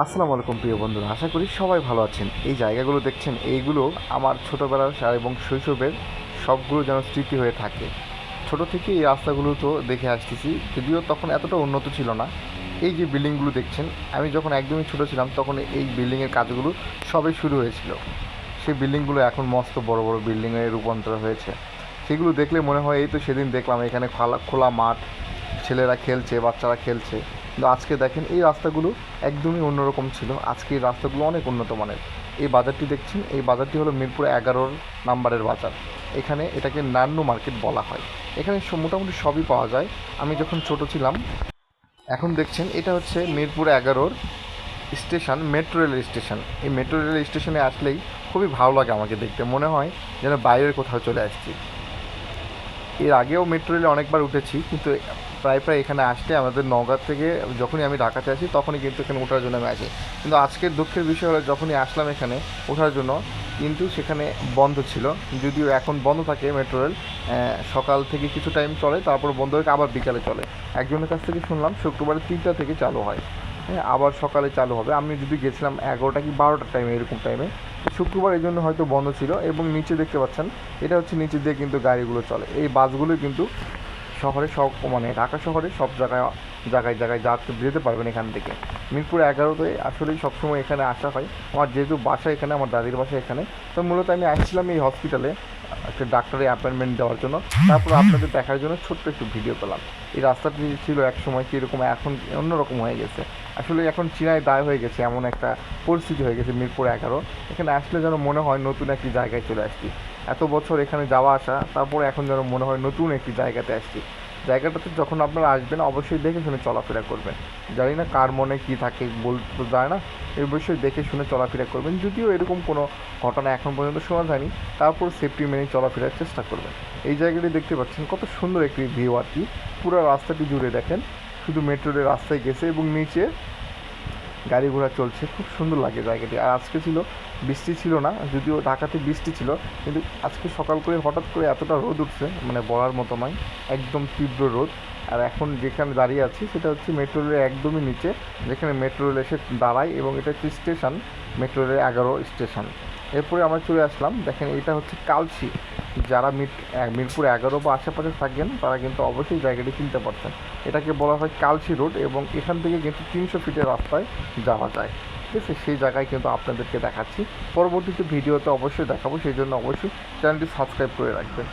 আসসালামু আলাইকুম প্রিয় বন্ধুরা, আশা করি সবাই ভালো আছেন। এই জায়গাগুলো দেখছেন, এইগুলো আমার ছোটোবেলার এবং শৈশবের সবগুলো যেন স্মৃতি হয়ে থাকে। ছোট থেকে এই রাস্তাগুলো তো দেখে আসতেছি, যদিও তখন এতটা উন্নত ছিল না। এই যে বিল্ডিংগুলো দেখছেন, আমি যখন একদমই ছোট ছিলাম, তখন এই বিল্ডিংয়ের কাজগুলো সবে শুরু হয়েছিল। সেই বিল্ডিংগুলো এখন মস্ত বড় বড় বিল্ডিংয়ে রূপান্তর হয়েছে। সেগুলো দেখলে মনে হয়, এই তো সেদিন দেখলাম, এখানে খোলা খোলা মাঠ, ছেলেরা খেলছে, বাচ্চারা খেলছে। কিন্তু আজকে দেখেন এই রাস্তাগুলো একদমই অন্যরকম ছিল। আজকে এই রাস্তাগুলো অনেক উন্নত মানের। এই বাজারটি দেখছেন, এই বাজারটি হলো মিরপুর এগারোর নাম্বারের বাজার। এখানে এটাকে নান্নু মার্কেট বলা হয়। এখানে মোটামুটি সবই পাওয়া যায়। আমি যখন ছোট ছিলাম, এখন দেখছেন এটা হচ্ছে মিরপুর এগারোর স্টেশন, মেট্রো রেল স্টেশন। এই মেট্রো রেল স্টেশনে আসলেই খুবই ভালো লাগে আমাকে দেখতে। মনে হয় যেন বাইরের কোথাও চলে আসছি। এর আগেও মেট্রো রেলে অনেকবার উঠেছি, কিন্তু প্রায় প্রায় এখানে আসতে আমাদের নওগাঁ থেকে যখনই আমি ঢাকাতে আসি তখনই কিন্তু এখানে ওঠার জন্য আমি আসি। কিন্তু আজকের দুঃখের বিষয় হলো যখনই আসলাম এখানে, ওঠার জন্য কিন্তু সেখানে বন্ধ ছিল, যদিও এখন বন্ধ থাকে মেট্রো রেল সকাল থেকে কিছু টাইম চলে, তারপর বন্ধ হয়ে আবার বিকালে চলে। একজনের কাছ থেকে শুনলাম শুক্রবার তিনটা থেকে চালু হয় হ্যাঁ আবার সকালে চালু হবে। আমি যদি গেছিলাম এগারোটা কি বারোটার টাইমে এরকম টাইমে শুক্রবার এই জন্য হয়তো বন্ধ ছিল এবং নিচে দেখতে পাচ্ছেন, এটা হচ্ছে নিচে দিয়ে কিন্তু গাড়িগুলো চলে। এই বাসগুলো কিন্তু শহরে সব মানে ঢাকা শহরে সব জায়গায় জায়গায় জায়গায় যাতে যেতে পারবেন এখান থেকে। মিরপুর এগারোতে আসলেই সবসময় এখানে আসা হয়। আমার যেহেতু বাসা এখানে, আমার দাদির বাসা এখানে, তো মূলত আমি আসছিলাম এই হসপিটালে একটা ডাক্তারের অ্যাপয়েন্টমেন্ট দেওয়ার জন্য। তারপর আপনাদের দেখার জন্য ছোট্ট একটু ভিডিও পেলাম এই রাস্তাটি ছিল এক সময় কীরকম, এখন অন্যরকম হয়ে গেছে। আসলে এখন চিনায় দায় হয়ে গেছে, এমন একটা পরিস্থিতি হয়ে গেছে মিরপুর এগারো। এখানে আসলে যেন মনে হয় নতুন একটি জায়গায় চলে আসছি। এত বছর এখানে যাওয়া আসা, তারপর এখন যেন মনে হয় নতুন একটি জায়গাতে আসছি। জায়গাটাতে যখন আপনারা আসবেন, অবশ্যই দেখে শুনে চলাফেরা করবেন। জানি না কার মনে কী থাকে বলতে যায় না। এই অবশ্যই দেখে শুনে চলাফেরা করবেন। যদিও এরকম কোনো ঘটনা এখন পর্যন্ত শোনা যায়নি, তারপর সেফটি মেনে চলাফেরার চেষ্টা করবেন। এই জায়গাটি দেখতে পাচ্ছেন, কত সুন্দর একটি ভিউ আর কি। পুরো রাস্তাটি জুড়ে দেখেন। শুধু মেট্রো রেল রাস্তায় গেছে এবং নিচে গাড়ি ঘোড়া চলছে, খুব সুন্দর লাগে জায়গাটি। আর আজকে ছিল, বৃষ্টি ছিল না, যদিও ঢাকাতে বৃষ্টি ছিল, কিন্তু আজকে সকাল করে হঠাৎ করে এতটা রোদ উঠছে মানে বলার মতো নয়, একদম তীব্র রোদ। আর এখন যেখানে দাঁড়িয়ে আছি, সেটা হচ্ছে মেট্রো রেলের একদমই নিচে, যেখানে মেট্রো রেল এসে দাঁড়ায়, এবং এটা হচ্ছে স্টেশন, মেট্রো রেলের এগারো স্টেশন। এরপরে আমরা চলে আসলাম, দেখেন এটা হচ্ছে কালসি। যারা মিট মিরপুর এগারো বা আশেপাশে থাকেন, তারা কিন্তু অবশ্যই জায়গাটি চিনতে পারছেন। এটাকে বলা হয় কালসি রোড এবং এখান থেকে কিন্তু তিনশো ফিটের রাস্তায় যাওয়া যায়। ঠিক আছে? সেই জায়গায় কিন্তু আপনাদেরকে দেখাচ্ছি। পরবর্তীতে ভিডিওতে অবশ্যই দেখাবো, সেই জন্য অবশ্যই চ্যানেলটি সাবস্ক্রাইব করে রাখবেন।